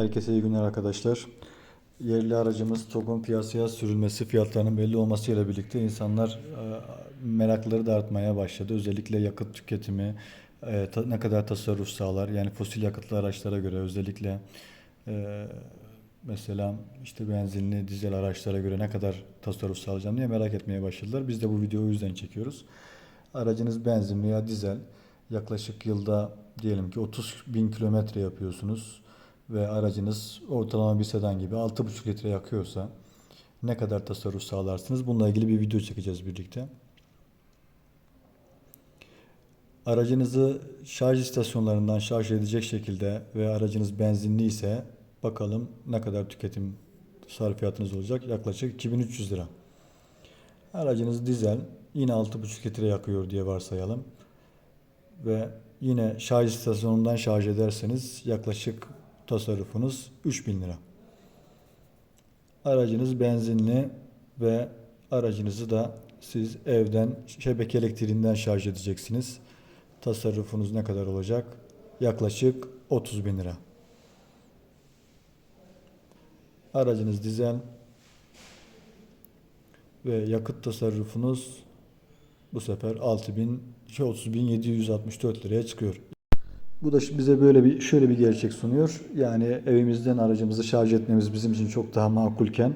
Herkese iyi günler arkadaşlar. Yerli aracımız TOG'un piyasaya sürülmesi fiyatlarının belli olmasıyla birlikte insanlar e, merakları da artmaya başladı. Özellikle yakıt tüketimi e, ne kadar tasarruf sağlar? Yani fosil yakıtlı araçlara göre özellikle e, mesela işte benzinli dizel araçlara göre ne kadar tasarruf sağlayacağım diye merak etmeye başladılar. Biz de bu videoyu yüzden çekiyoruz. Aracınız benzin veya dizel yaklaşık yılda diyelim ki 30 bin kilometre yapıyorsunuz ve aracınız ortalama bir sedan gibi 6,5 litre yakıyorsa ne kadar tasarruf sağlarsınız? Bununla ilgili bir video çekeceğiz birlikte. Aracınızı şarj istasyonlarından şarj edecek şekilde ve aracınız benzinli ise bakalım ne kadar tüketim sarfiyatınız olacak? Yaklaşık 2300 lira. Aracınız dizel yine 6,5 litre yakıyor diye varsayalım. Ve yine şarj istasyonundan şarj ederseniz yaklaşık tasarrufunuz 3000 lira. Aracınız benzinli ve aracınızı da siz evden şebeke elektriğinden şarj edeceksiniz. Tasarrufunuz ne kadar olacak? Yaklaşık 30 bin lira. Aracınız dizel ve yakıt tasarrufunuz bu sefer 6000 şey, 30.764 liraya çıkıyor. Bu da bize böyle bir şöyle bir gerçek sunuyor. Yani evimizden aracımızı şarj etmemiz bizim için çok daha makulken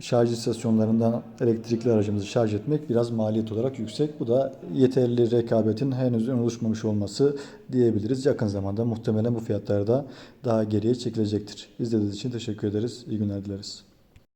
şarj istasyonlarından elektrikli aracımızı şarj etmek biraz maliyet olarak yüksek. Bu da yeterli rekabetin henüz oluşmamış olması diyebiliriz. Yakın zamanda muhtemelen bu fiyatlar da daha geriye çekilecektir. İzlediğiniz için teşekkür ederiz. İyi günler dileriz.